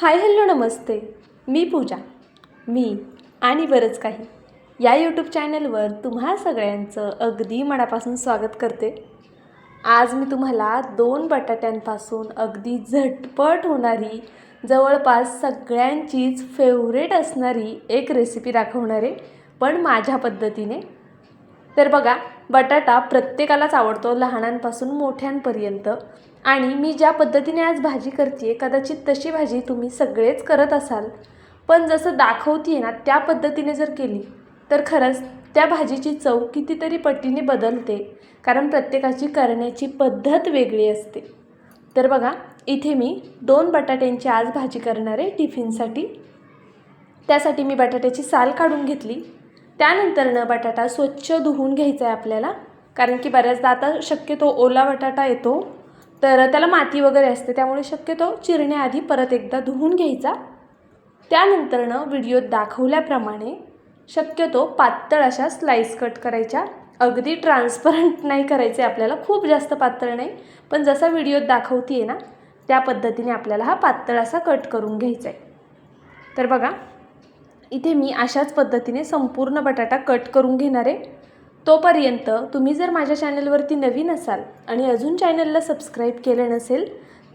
Hi hello नमस्ते. मी पूजा. मी आणि बरंच काही. या यूट्यूब चॅनलवर तुम्हा सगळ्यांचं अगदी मनापासून स्वागत करते. आज मी तुम्हाला दोन बटाट्यांपासून अगदी झटपट होणारी जवळपास सगळ्यांचीच फेवरेट असणारी एक रेसिपी दाखवणार आहे पण माझ्या पद्धतीने. तर बघा बटाटा प्रत्येकालाच आवडतो लहानांपासून मोठ्यांपर्यंत. आणि मी ज्या पद्धतीने आज भाजी करते कदाचित तशी भाजी तुम्ही सगळेच करत असाल. पण जसं दाखवते ना त्या पद्धतीने जर केली तर खरंच त्या भाजीची चव कितीतरी पटीने बदलते. कारण प्रत्येकाची करण्याची पद्धत वेगळी असते. तर बघा इथे मी दोन बटाट्यांची आज भाजी करणार आहे टिफिनसाठी. त्यासाठी मी बटाट्याची साल काढून घेतली. त्यानंतरनं बटाटा स्वच्छ धुवून घ्यायचा आहे आपल्याला. कारण की बऱ्याचदा आता शक्यतो ओला बटाटा येतो तर त्याला माती वगैरे असते त्यामुळे शक्यतो चिरण्याआधी परत एकदा धुवून घ्यायचा. त्यानंतरनं व्हिडिओत दाखवल्याप्रमाणे शक्यतो पातळ अशा स्लाईस कट करायच्या. अगदी ट्रान्सपरंट नाही करायचे आपल्याला खूप जास्त पातळ नाही पण जसा व्हिडिओत दाखवते आहे ना त्या पद्धतीने आपल्याला हा पातळ असा कट करून घ्यायचा आहे तर बघा इथे मी अशाच पद्धतीने संपूर्ण बटाटा कट करून घेणार आहे. तोपर्यंत तुम्ही जर माझ्या चॅनलवरती नवीन असाल आणि अजून चॅनलला सबस्क्राईब केलं नसेल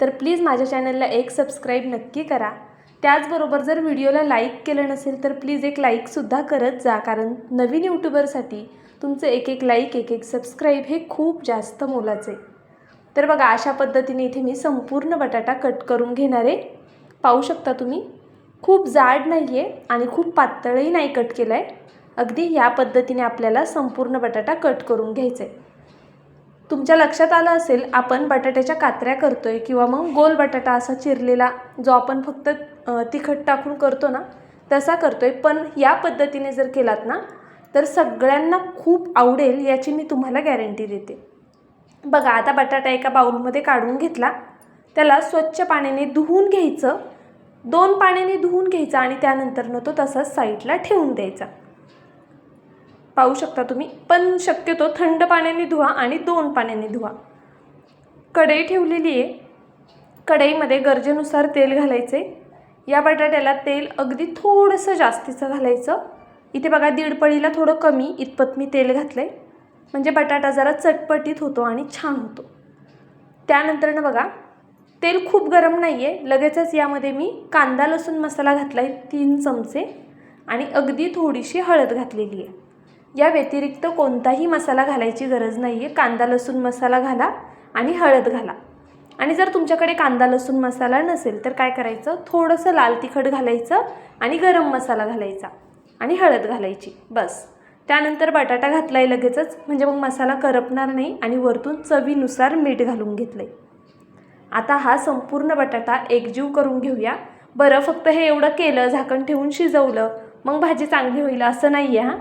तर प्लीज माझ्या चॅनलला एक सबस्क्राईब नक्की करा. त्याचबरोबर जर व्हिडिओला लाईक केलं नसेल तर प्लीज एक लाईकसुद्धा करत जा कारण नवीन यूट्यूबरसाठी तुमचं एक एक लाईक एक एक सबस्क्राईब हे खूप जास्त मोलाचे तर बघा अशा पद्धतीने इथे मी संपूर्ण बटाटा कट करून घेणार आहे. पाहू शकता तुम्ही? खूप जाड नाही आहे आणि खूप पातळही नाही कट केलं आहे अगदी या पद्धतीने आपल्याला संपूर्ण बटाटा कट करून घ्यायचा आहे तुमच्या लक्षात आलं असेल आपण बटाट्याच्या कात्र्या करतो आहे किंवा मग गोल बटाटा असा चिरलेला जो आपण फक्त तिखट टाकून करतो ना तसा करतो आहे पण या पद्धतीने जर केलात ना तर सगळ्यांना खूप आवडेल याची मी तुम्हाला गॅरंटी देते. बघा आता बटाटा एका बाऊलमध्ये काढून घेतला. त्याला स्वच्छ पाण्याने धुवून घ्यायचं. दोन पाण्याने धुवून घ्यायचा आणि त्यानंतरनं तो तसाच साईडला ठेवून द्यायचा. पाहू शकता तुम्ही? पण शक्यतो थंड पाण्याने धुवा आणि दोन पाण्याने धुवा. कढई ठेवलेली आहे. कढईमध्ये गरजेनुसार तेल घालायचे. या बटाट्याला तेल अगदी थोडंसं जास्तीचं घालायचं. इथे बघा दीडपळीला थोडं कमी इतपत मी तेल घातलं आहे म्हणजे बटाटा जरा चटपटीत होतो आणि छान होतो. त्यानंतरनं बघा तेल खूप गरम नाही आहे लगेचच यामध्ये मी कांदा लसूण मसाला घातला आहे तीन चमचे. आणि अगदी थोडीशी हळद घातलेली आहे. या व्यतिरिक्त कोणताही मसाला घालायची गरज नाही आहे कांदा लसूण मसाला घाला आणि हळद घाला. आणि जर तुमच्याकडे कांदा लसूण मसाला नसेल तर काय करायचं? थोडंसं लाल तिखट घालायचं आणि गरम मसाला घालायचा आणि हळद घालायची. बस. त्यानंतर बटाटा घातला आहे लगेचच. म्हणजे मग मसाला करपणार नाही आणि वरतून चवीनुसार मीठ घालून घेतलं आहे आता हा संपूर्ण बटाटा एकजीव करून घेऊया. बरं फक्त हे एवढं केलं झाकण ठेवून शिजवलं मग भाजी चांगली होईल असं नाही आहे हां?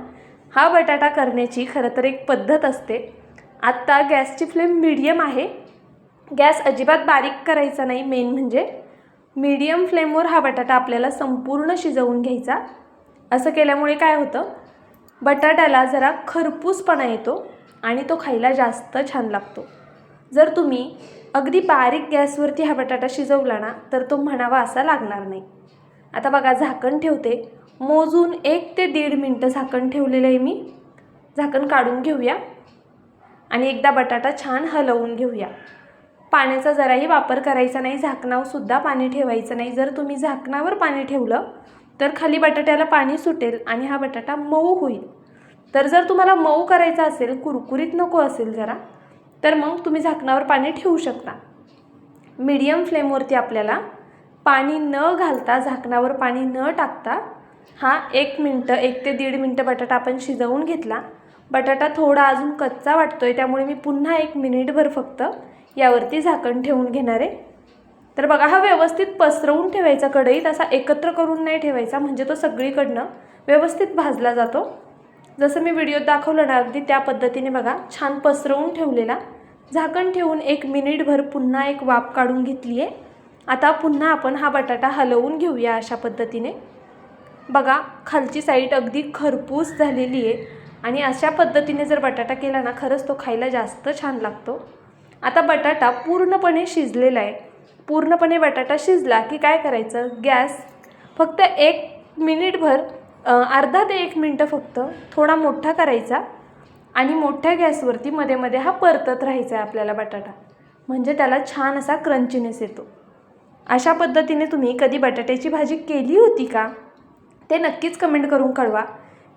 हा बटाटा करण्याची खरं तर एक पद्धत असते. आत्ता गॅसची फ्लेम मीडियम आहे. गॅस अजिबात बारीक करायचा नाही मेन म्हणजे मीडियम फ्लेमवर हा बटाटा आपल्याला संपूर्ण शिजवून घ्यायचा. असं केल्यामुळे काय होतं? बटाट्याला जरा खरपूसपणा येतो आणि तो खायला जास्त छान लागतो. जर तुम्ही अगदी बारीक गॅसवरती हा बटाटा शिजवला ना तर तो म्हणावा असा लागणार नाही. आता बघा झाकण ठेवते. मोजून एक ते दीड मिनटं झाकण ठेवलेलं आहे मी. झाकण काढून घेऊया. आणि एकदा बटाटा छान हलवून घेऊया. पाण्याचा जराही वापर करायचा नाही झाकणावरसुद्धा पाणी ठेवायचं नाही. जर तुम्ही झाकणावर पाणी ठेवलं तर खाली बटाट्याला पाणी सुटेल आणि हा बटाटा मऊ होईल. तर जर तुम्हाला मऊ करायचा असेल कुरकुरीत नको असेल जरा तर मग तुम्ही झाकणावर पाणी ठेवू शकता. मीडियम फ्लेमवरती आपल्याला पाणी न घालता झाकणावर पाणी न टाकता हा एक मिनटं एक ते दीड मिनटं बटाटा आपण शिजवून घेतला. बटाटा थोडा अजून कच्चा वाटतो आहे त्यामुळे मी पुन्हा एक मिनिटभर फक्त यावरती झाकण ठेवून घेणार आहे. तर बघा हा व्यवस्थित पसरवून ठेवायचा कढईत असा एकत्र करून नाही ठेवायचा म्हणजे तो सगळीकडनं व्यवस्थित भाजला जातो. जसं मी व्हिडिओत दाखवलं ना अगदी त्या पद्धतीने बघा छान पसरवून ठेवलेला. झाकण ठेवून एक मिनिटभर पुन्हा एक वाफ काढून घेतली आहे आता पुन्हा आपण हा बटाटा हलवून घेऊया अशा पद्धतीने. बघा खालची साईड अगदी खरपूस झालेली आहे आणि अशा पद्धतीने जर बटाटा केला ना खरंच तो खायला जास्त छान लागतो. आता बटाटा पूर्णपणे शिजलेला आहे. पूर्णपणे बटाटा शिजला की काय करायचं? गॅस. फक्त एक मिनिटभर अर्धा ते एक मिनटं फक्त थोडा मोठा करायचा आणि मोठ्या गॅसवरती मध्ये मध्ये हा परतत राहायचा आहे आपल्याला बटाटा. म्हणजे त्याला छान असा क्रंचीनेस येतो. अशा पद्धतीने तुम्ही कधी बटाट्याची भाजी केली होती का? ते नक्कीच कमेंट करून कळवा.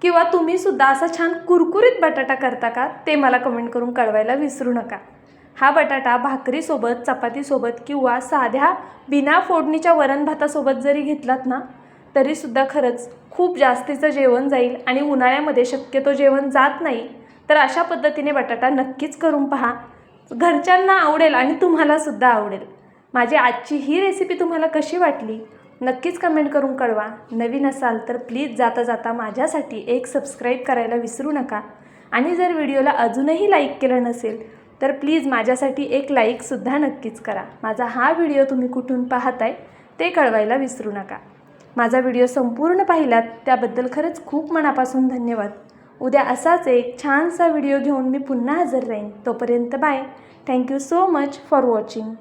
किंवा तुम्हीसुद्धा असा छान कुरकुरीत बटाटा करता का? ते मला कमेंट करून कळवायला विसरू नका. हा बटाटा भाकरीसोबत चपातीसोबत किंवा साध्या बिना फोडणीच्या वरण भातासोबत जरी घेतलात ना तरीसुद्धा खरंच खूप जास्तीचं जेवण जाईल आणि उन्हाळ्यामध्ये शक्यतो जेवण जात नाही तर अशा पद्धतीने बटाटा नक्कीच करून पहा. घरच्यांना आवडेल आणि तुम्हालासुद्धा आवडेल. माझी आजची ही रेसिपी तुम्हाला कशी वाटली? नक्कीच कमेंट करून कळवा. नवीन असाल तर प्लीज जाता जाता माझ्यासाठी एक सबस्क्राईब करायला विसरू नका. आणि जर व्हिडिओला अजूनही लाईक केलं नसेल तर प्लीज माझ्यासाठी एक लाईकसुद्धा नक्कीच करा. माझा हा व्हिडिओ तुम्ही कुठून पाहताय ते कळवायला विसरू नका. माझा व्हिडिओ संपूर्ण पाहिलात त्याबद्दल खरंच खूप मनापासून धन्यवाद. उद्या असाच एक छानसा व्हिडिओ घेऊन मी पुन्हा हजर राहीन. तोपर्यंत bye. Thank you so much for watching